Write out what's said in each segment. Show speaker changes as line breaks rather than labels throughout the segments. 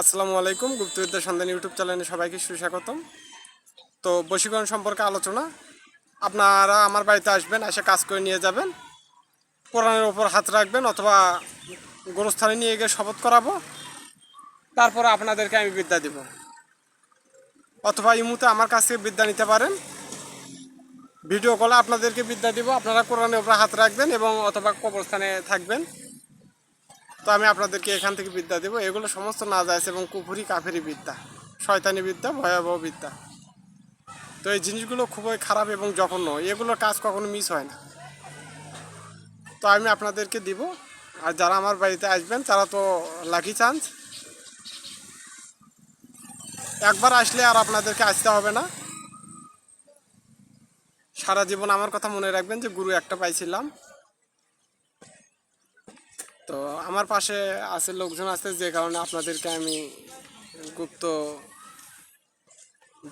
আসসালামু আলাইকুম, গুপ্তবিদ্যা সন্ধান ইউটিউব চ্যানেলে সবাইকে সুস্বাগতম। তো বশীকরণ সম্পর্কে আলোচনা। আপনারা আমার বাড়িতে আসবেন, এসে কাজ করে নিয়ে যাবেন। কোরআনের ওপর হাত রাখবেন অথবা গোরস্থানে নিয়ে গিয়ে শপথ করাবো। তারপরে আপনাদেরকে আমি বিদ্যা দিব। অথবা ইমুতে আমার কাছ থেকে বিদ্যা নিতে পারেন। ভিডিও কলে আপনাদেরকে বিদ্যা দিব। আপনারা কোরআনের ওপর হাত রাখবেন এবং অথবা কবরস্থানে থাকবেন। তো আমি আপনাদেরকে এখান থেকে বিদ্যা দেবো। এগুলো সমস্ত না যায় এবং কুফুরি কাফেরি বিদ্যা, শয়তানি বিদ্যা, ভয়াবহ বিদ্যা। তো এই জিনিসগুলো খুবই খারাপ এবং জঘন্য। এগুলোর কাজ কখনো মিস হয় না। তো আমি আপনাদেরকে দিব। আর যারা আমার বাড়িতে আসবেন, তারা তো লাকি চান্স একবার আসলে আর আপনাদেরকে আসতে হবে না। সারা জীবন আমার কথা মনে রাখবেন যে, গুরু একটা পাইছিলাম। তো আমার পাশে আছে লোকজন আছে, যে কারণে আপনাদেরকে আমি গুপ্ত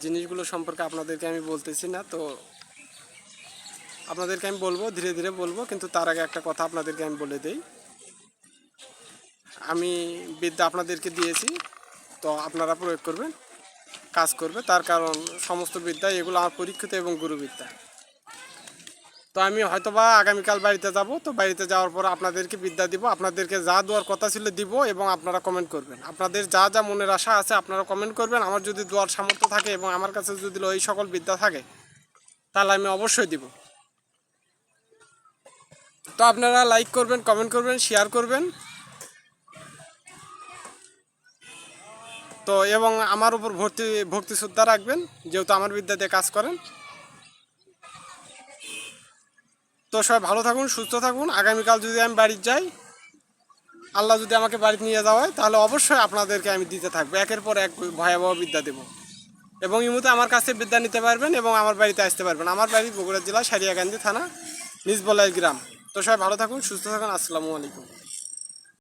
জিনিসগুলো সম্পর্কে আপনাদেরকে আমি বলতেছি না। তো আপনাদেরকে আমি বলব, ধীরে ধীরে বলব, কিন্তু তার আগে একটা কথা আপনাদেরকে আমি বলে দেই। আমি বিদ্যা আপনাদেরকে দিয়েছি, তো আপনারা প্রয়োগ করবেন, কাজ করবে। তার কারণ সমস্ত বিদ্যা, এগুলো আমার পরীক্ষিত এবং গুরুবিদ্যা। তো আমি হয়তোবা আগামীকাল বাড়িতে যাব। তো বাড়িতে যাওয়ার পর আপনাদেরকে বিদ্যা দিব, আপনাদেরকে যা দেওয়ার কথা ছিল দিব এবং আপনারা কমেন্ট করবেন। আপনাদের যা যা মনের আশা আছে আপনারা কমেন্ট করবেন। আমার যদি দেওয়ার সামর্থ্য থাকে এবং আমার কাছে যদি ওই সকল বিদ্যা থাকে, তাহলে আমি অবশ্যই দিব। তো আপনারা লাইক করবেন কমেন্ট করবেন শেয়ার করবেন। তো এবং আমার উপর ভর্তি, ভক্তি শ্রদ্ধা রাখবেন। যেহেতু আমার বিদ্যাতে কাজ করেন। তো সবাই ভালো থাকুন, সুস্থ থাকুন। আগামীকাল যদি আমি বাড়ির যাই, আল্লাহ যদি আমাকে বাড়িতে নিয়ে যাওয়া হয় তাহলে অবশ্যই আপনাদেরকে আমি দিতে থাকব। একের পর এক ভয়াবহ বিদ্যা দেব। এবং ইমুতে আমার কাছে বিদ্যা নিতে পারবেন এবং আমার বাড়িতে আসতে পারবেন। আমার বাড়ি বগুড়া জেলা সারিয়াকান্দি থানা নিজবলাই গ্রাম। তো সবাই ভালো থাকুন, সুস্থ থাকুন। আসসালামু আলাইকুম।